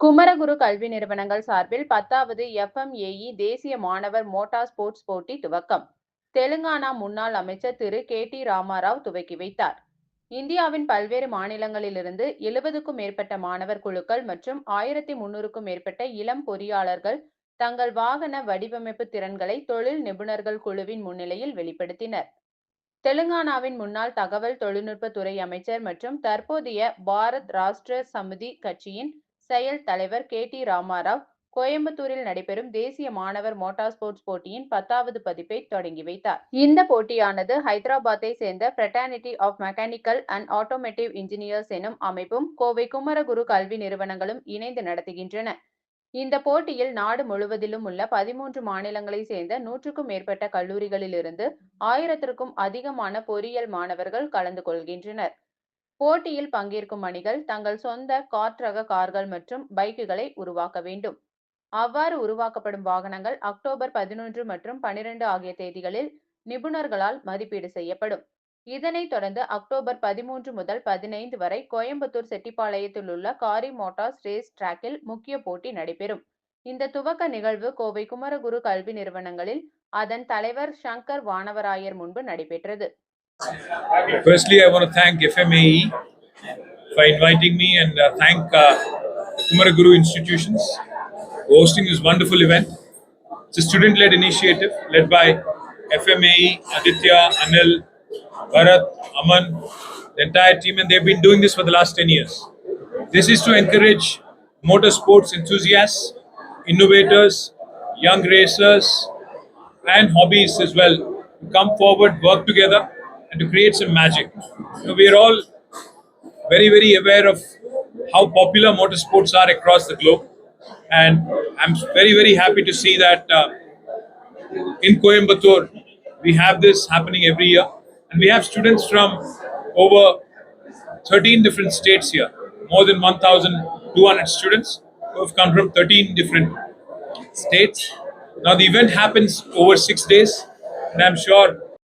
குமரகுரு கல்வி நிறுவனங்கள் சார்பில் பத்தாவது எஃப்எம்ஏஇ தேசிய மாணவர் மோட்டார் ஸ்போர்ட்ஸ் போட்டி துவக்கம். தெலுங்கானா முன்னாள் அமைச்சர் திரு கே டி ராமாராவ் துவக்கி வைத்தார். இந்தியாவின் பல்வேறு மாநிலங்களிலிருந்து எழுபதுக்கும் மேற்பட்ட மாணவர் குழுக்கள் மற்றும் ஆயிரத்தி முன்னூறுக்கும் மேற்பட்ட இளம் பொறியாளர்கள் தங்கள் வாகன வடிவமைப்பு திறன்களை தொழில் நிபுணர்கள் குழுவின் முன்னிலையில் வெளிப்படுத்தினர். தெலுங்கானாவின் முன்னாள் தகவல் தொழில்நுட்பத்துறை அமைச்சர் மற்றும் தற்போதைய பாரத் ராஷ்டிர சமிதி கட்சியின் செயல் தலைவர் கே. டி. ராமாராவ் கோயம்புத்தூரில் நடைபெறும் தேசிய மாணவர் மோட்டார் ஸ்போர்ட்ஸ் போட்டியின் பத்தாவது பதிப்பை தொடங்கி வைத்தார். இந்த போட்டியானது ஹைதராபாத்தை சேர்ந்த fraternity of mechanical and automotive engineers எனும் அமைப்பும் கோவை குமரகுரு கல்வி நிறுவனங்களும் இணைந்து நடத்துகின்றன. இந்த போட்டியில் நாடு முழுவதிலும் உள்ள பதிமூன்று மாநிலங்களை சேர்ந்த நூற்றுக்கும் மேற்பட்ட கல்லூரிகளிலிருந்து ஆயிரத்திற்கும் அதிகமான பொறியியல் மாணவர்கள் கலந்து கொள்கின்றனர். போட்டியில் பங்கேற்கும் அணிகள் தங்கள் சொந்த காற்றக கார்கள் மற்றும் பைக்குகளை உருவாக்க வேண்டும். அவ்வாறு உருவாக்கப்படும் வாகனங்கள் அக்டோபர் பதினொன்று மற்றும் பனிரெண்டு ஆகிய தேதிகளில் நிபுணர்களால் மதிப்பீடு செய்யப்படும். இதனைத் தொடர்ந்து அக்டோபர் பதிமூன்று முதல் பதினைந்து வரை கோயம்புத்தூர் செட்டிப்பாளையத்தில் உள்ள காரி மோட்டார்ஸ் ரேஸ் டிராக்கில் முக்கிய போட்டி நடைபெறும். இந்த துவக்க நிகழ்வு கோவை குமரகுரு கல்வி நிறுவனங்களில் அதன் தலைவர் சங்கர் வானவராயர் முன்பு நடைபெற்றது. Firstly, I want to thank FMAE for inviting me and uh, thank uh, Kumaraguru institutions for hosting this wonderful event. It's a student led initiative led by FMAE, Aditya, Anil, Bharat, Aman, the entire team, and they've been doing this for the last 10 years. This is to encourage motorsports enthusiasts, innovators, young racers, and hobbyists as well to come forward, work together, and to create some magic. You know, we are all very, very aware of how popular motorsports are across the globe, and I'm very, very happy to see that uh, in Coimbatore we have this happening every year, and we have students from over 13 different states here, more than 1,200 students who have come from 13 different states. Now, the event happens over six days, and I'm sure